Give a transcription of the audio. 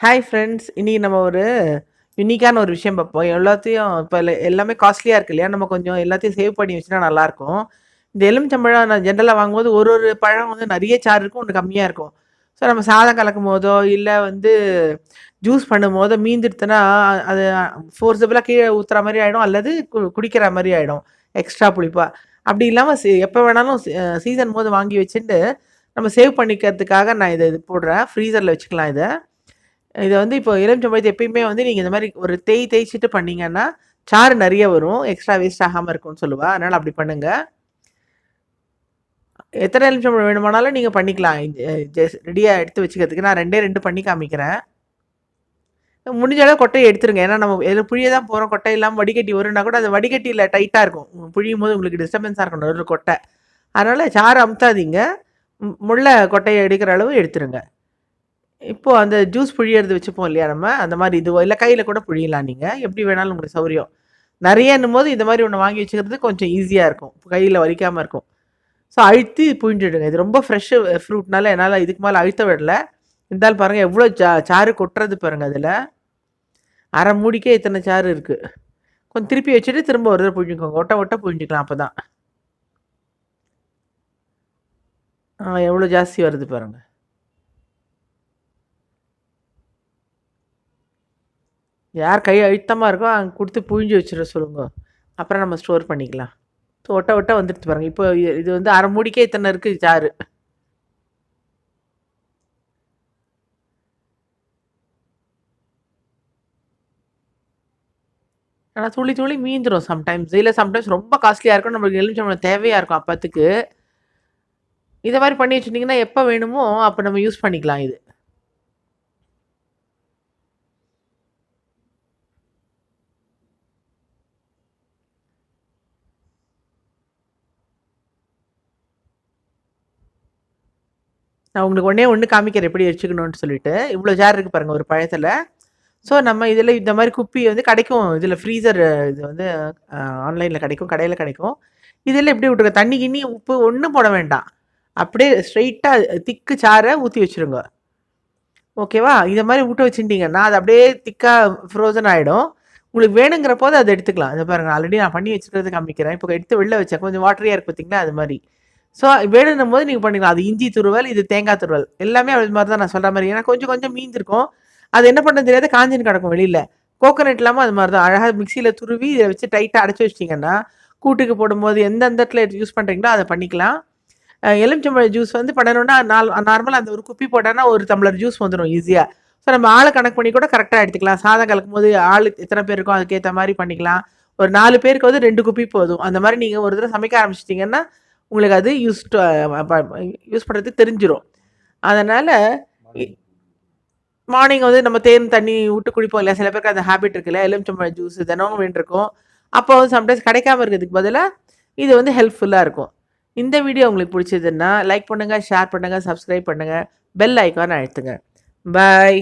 Hi friends இன்றைக்கி நம்ம ஒரு யூனிக்கான ஒரு விஷயம் பார்ப்போம். எல்லாத்தையும் இப்போ எல்லாமே காஸ்ட்லியாக இருக்கு இல்லையா? நம்ம கொஞ்சம் எல்லாத்தையும் சேவ் பண்ணி வச்சுன்னா நல்லாயிருக்கும். இந்த எலுமிச்சம்பழம் நான் ஜென்ரலாக வாங்கும்போது ஒரு ஒரு பழம் வந்து நிறைய சாறு இருக்கும் ஒன்று கம்மியாக இருக்கும். ஸோ நம்ம சாதம் கலக்கும் போதோ இல்லை வந்து ஜூஸ் பண்ணும் போதோ மீந்துடுத்துனா அது ஃபோர்ஸபிளாக கீழே ஊற்றுற மாதிரி ஆகிடும் அல்லது கு குடிக்கிற மாதிரி ஆகிடும் எக்ஸ்ட்ரா புளிப்பாக அப்படி இல்லாமல் எப்போ வேணாலும் சீசன் போது வாங்கி வச்சுட்டு நம்ம சேவ் பண்ணிக்கிறதுக்காக நான் இதை இது போடுறேன். ஃப்ரீசரில் வச்சுக்கலாம் இதை. இதை வந்து இப்போ எலுமிச்சம்பழத்தை எப்பயுமே வந்து நீங்கள் இந்த மாதிரி ஒரு தேய் தேய்ச்சிட்டு பண்ணீங்கன்னா சாறு நிறைய வரும் எக்ஸ்ட்ரா வேஸ்ட் ஆகாமல் இருக்கும்னு சொல்லுவா. அதனால் அப்படி பண்ணுங்கள் எத்தனை எலுமிச்சம்பழம் வேணுமானாலும் நீங்கள் பண்ணிக்கலாம். ரெடியாக எடுத்து வச்சுக்கிறதுக்கு. நான் ரெண்டே ரெண்டு பண்ணி காமிக்கிறேன். முடிஞ்ச அளவு கொட்டையை எடுத்துருங்க. ஏன்னா நம்ம எதில் புழிய தான் போகிறோம் கொட்டை இல்லாமல் வடிகட்டி வரும்னா கூட அது வடிகட்டியில் டைட்டாக இருக்கும். புழியும் போது உங்களுக்கு டிஸ்டர்பன்ஸாக இருக்கணும் ஒரு கொட்டை. அதனால் சாறு அமுத்தாதீங்க. முள்ள கொட்டையை எடுக்கிற அளவு எடுத்துருங்க. இப்போது அந்த ஜூஸ் புழியறது வச்சுப்போம் இல்லையா நம்ம? அந்த மாதிரி இதுவோ இல்லை கையில் கூட புழியலாம் நீங்கள் எப்படி வேணாலும் உங்களுக்கு சௌரியம் நிறையன்னும் போது இந்த மாதிரி ஒன்று வாங்கி வச்சுக்கிறது கொஞ்சம் ஈஸியாக இருக்கும். கையில் வலிக்காமல் இருக்கும். ஸோ அழுத்தி புழிஞ்சிடுங்க. இது ரொம்ப ஃப்ரெஷ்ஷு ஃப்ரூட்னால என்னால் இதுக்கு மேலே அழுத்த விடல. இருந்தாலும் பாருங்கள் எவ்வளோ சா சாறு கொட்டுறது பாருங்கள் அதில். அரை மூடிக்கே இத்தனை சாறு இருக்குது கொஞ்சம் திருப்பி வச்சுட்டு திரும்ப ஒரு தடவை புழிஞ்சிக்கோங்க. ஒட்ட ஒட்ட புழிஞ்சிக்கலாம் அப்போ தான் எவ்வளோ ஜாஸ்தி வருது பாருங்கள் யார் கை அழுத்தமாக இருக்கோ அங்கே கொடுத்து புழிஞ்சு வச்சிட சொல்லுங்க. அப்புறம் நம்ம ஸ்டோர் பண்ணிக்கலாம். ஸோ ஒட்ட ஒட்ட வந்துடுச்சு பாருங்கள் இப்போ இது வந்து அரை மூடிக்கே இத்தனை இருக்குது சாறு. ஆனால் துளி துளி மீந்துடும் சம்டைம்ஸ் இல்லை சம்டைம்ஸ் ரொம்ப காஸ்ட்லியாக இருக்கும். நம்மளுக்கு எலுமிச்சம்பழம் தேவையாக இருக்கும் அப்போத்துக்கு. இதை மாதிரி பண்ணி வச்சுட்டிங்கன்னா எப்போ வேணுமோ அப்போ நம்ம யூஸ் பண்ணிக்கலாம் இது. நான் உங்களுக்கு ஒன்றே ஒன்று காமிக்கிறேன் எப்படி வச்சுக்கணும்னு சொல்லிட்டு. இவ்வளோ ஜார் இருக்குது பாருங்கள் ஒரு பழத்தில். ஸோ நம்ம இதில் இந்த மாதிரி குப்பி வந்து கிடைக்கும். இதில் ஃப்ரீசர் இது வந்து ஆன்லைனில் கிடைக்கும் கடையில் கிடைக்கும். இதில் எப்படி விட்டுருங்க? தண்ணி கிண்ணி உப்பு ஒன்றும் போட வேண்டாம். அப்படியே ஸ்ட்ரைட்டாக திக்கு சாரை ஊற்றி வச்சுருங்க. ஓகேவா இதை மாதிரி விட்டு வச்சுட்டிங்கன்னா அது அப்படியே திக்காக ஃப்ரோசன் ஆகிடும் உங்களுக்கு வேணுங்கிற போது அதை எடுத்துக்கலாம். அதை பாருங்கள் ஆல்ரெடி நான் பண்ணி வச்சுக்கிறது காமிக்கிறேன். இப்போ எடுத்து வெளில வச்சேன். கொஞ்சம் வாட்டரியாக இருக்குது பார்த்தீங்களா அது மாதிரி. ஸோ வேணுன்னும் போது நீங்கள் பண்ணிக்கலாம். அது இஞ்சி துருவல் இது தேங்காய் துருவல். எல்லாமே அது மாதிரி தான் நான் சொல்கிற மாதிரி. ஏன்னா கொஞ்சம் கொஞ்சம் மீந்திருக்கும். அது என்ன பண்ணுறது தெரியாது. காஞ்சின்னு கிடக்கும் வெளியில். கோகோனட் இல்லாமல் அது மாதிரி தான். அழகாக மிக்சியில் துருவி இதை வச்சு டைட்டாக அடைச்சி வச்சிட்டிங்கன்னா கூட்டுக்கு போடும்போது எந்த இடத்துல யூஸ் பண்ணுறீங்களோ அதை பண்ணிக்கலாம். எலுமிச்சம்பழ ஜூஸ் வந்து பண்ணணும்னா நால் நார்மலாக அந்த ஒரு குப்பி போட்டோன்னா ஒரு டம்ளர் ஜூஸ் வந்துடும் ஈஸியாக ஸோ நம்ம ஆளை கணக்கு பண்ணி கூட கரெக்டாக எடுத்துக்கலாம். சாதம் கலக்கும் போது ஆள் எத்தனை பேர் இருக்கும் அதுக்கேற்ற மாதிரி பண்ணிக்கலாம். ஒரு நாலு பேருக்கு வந்து ரெண்டு குப்பி போதும். அந்த மாதிரி நீங்கள் ஒரு தடவை சமைக்க ஆரம்பிச்சிட்டிங்கன்னா உங்களுக்கு அது யூஸ் யூஸ் பண்ணுறதுக்கு தெரிஞ்சிடும் அதனால் மார்னிங் வந்து நம்ம தேன் தண்ணி விட்டு குடிப்போம் இல்லையா? சில பேருக்கு அந்த ஹேபிட் இருக்குல்ல எலுமிச்சம்பழம் ஜூஸ் தினமும் வேண்டிருக்கும் அப்போ வந்து சம்டைம்ஸ் கிடைக்காம இருக்கிறதுக்கு பதிலாக இது வந்து ஹெல்ப்ஃபுல்லாக இருக்கும். இந்த வீடியோ உங்களுக்கு பிடிச்சதுன்னா லைக் பண்ணுங்கள் ஷேர் பண்ணுங்கள் சப்ஸ்கிரைப் பண்ணுங்கள் பெல் ஐக்கான் அழுத்துங்க. பாய்